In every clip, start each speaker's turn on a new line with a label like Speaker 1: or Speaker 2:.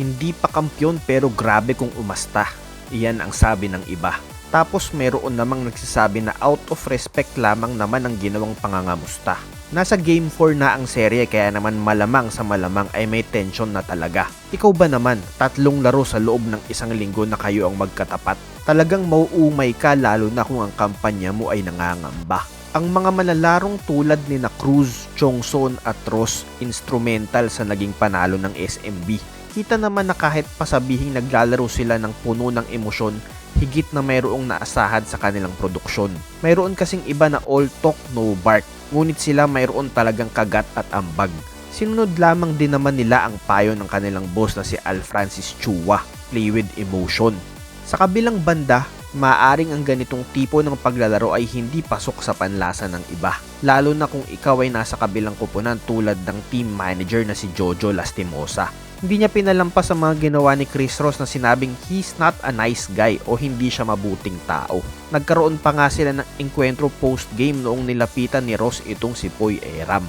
Speaker 1: Hindi pa kampyon pero grabe kung umasta. Iyan ang sabi ng iba. Tapos meron namang nagsasabi na out of respect lamang naman ang ginawang pangangamusta. Nasa game 4 na ang serye kaya naman malamang sa malamang ay may tension na talaga. Ikaw ba naman, tatlong laro sa loob ng isang linggo na kayo ang magkatapat? Talagang mauumay ka lalo na kung ang kampanya mo ay nangangamba. Ang mga malalarong tulad ni na Cruz, Chongson at Ross instrumental sa naging panalo ng SMB. Kita naman na kahit pasabihing naglalaro sila ng puno ng emosyon, higit na mayroong naasahan sa kanilang produksyon. Mayroon kasing iba na all talk no bark, ngunit sila mayroon talagang kagat at ambag. Sinunod lamang din naman nila ang payo ng kanilang boss na si Al Francis Chua, play with emotion. Sa kabilang banda, maaring ang ganitong tipo ng paglalaro ay hindi pasok sa panlasa ng iba. Lalo na kung ikaw ay nasa kabilang kupunan tulad ng team manager na si Jojo Lastimosa. Hindi niya pinalampas ang mga ginawa ni Chris Ross na sinabing he's not a nice guy o hindi siya mabuting tao. Nagkaroon pa nga sila ng enkwentro post-game noong nilapitan ni Ross itong si Poy Eram.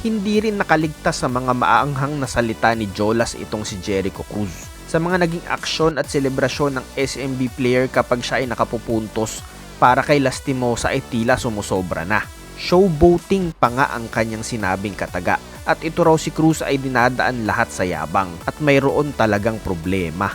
Speaker 1: Hindi rin nakaligtas sa mga maaanghang na salita ni Jolas itong si Jericho Cruz. Sa mga naging aksyon at selebrasyon ng SMB player kapag siya ay nakapupuntos para kay Lastimosa ay tila sumusobra na. Showboating pa nga ang kanyang sinabing kataga at ito raw si Cruz ay dinadaan lahat sa yabang at mayroon talagang problema.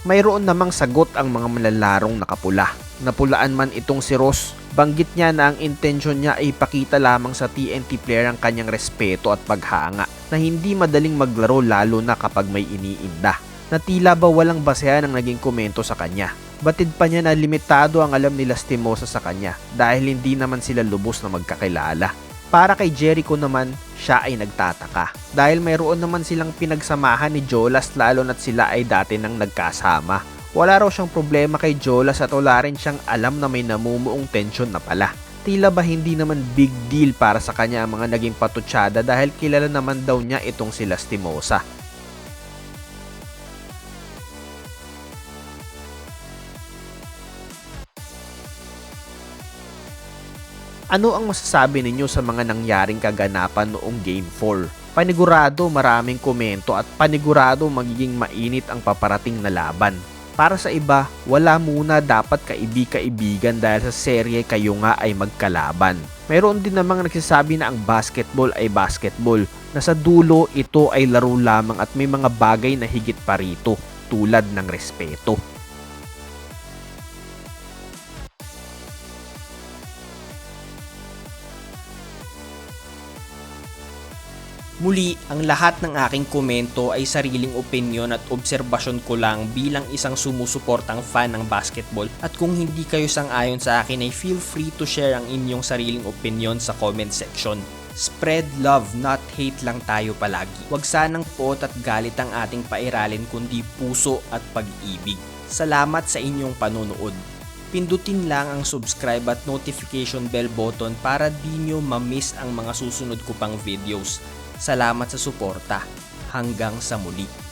Speaker 1: Mayroon namang sagot ang mga malalarong nakapula. Napulaan man itong si Ross, banggit niya na ang intensyon niya ay ipakita lamang sa TNT player ang kanyang respeto at paghanga na hindi madaling maglaro lalo na kapag may iniinda. Na tila ba walang basehan ang naging komento sa kanya. Batid pa niya na limitado ang alam ni Lastimosa sa kanya dahil hindi naman sila lubos na magkakilala. Para kay Jericho naman, siya ay nagtataka. Dahil mayroon naman silang pinagsamahan ni Jolas lalo na't sila ay dati nang nagkasama. Wala raw siyang problema kay Jolas at wala rin siyang alam na may namumuong tensyon na pala. Tila ba hindi naman big deal para sa kanya ang mga naging patutsada dahil kilala naman daw niya itong si Lastimosa. Ano ang masasabi ninyo sa mga nangyaring kaganapan noong Game 4? Panigurado maraming komento at panigurado magiging mainit ang paparating na laban. Para sa iba, wala muna dapat kaibi-kaibigan dahil sa serye kayo nga ay magkalaban. Mayroon din namang nagsasabi na ang basketball ay basketball, na sa dulo ito ay laro lamang at may mga bagay na higit pa rito, tulad ng respeto.
Speaker 2: Muli, ang lahat ng aking komento ay sariling opinyon at obserbasyon ko lang bilang isang sumusuportang fan ng basketball at kung hindi kayo sang-ayon sa akin ay feel free to share ang inyong sariling opinyon sa comment section. Spread love, not hate lang tayo palagi. Huwag sanang pot at galit ang ating pairalin kundi puso at pag-ibig. Salamat sa inyong panonood. Pindutin lang ang subscribe at notification bell button para di nyo ma-miss ang mga susunod ko pang videos. Salamat sa suporta. Hanggang sa muli.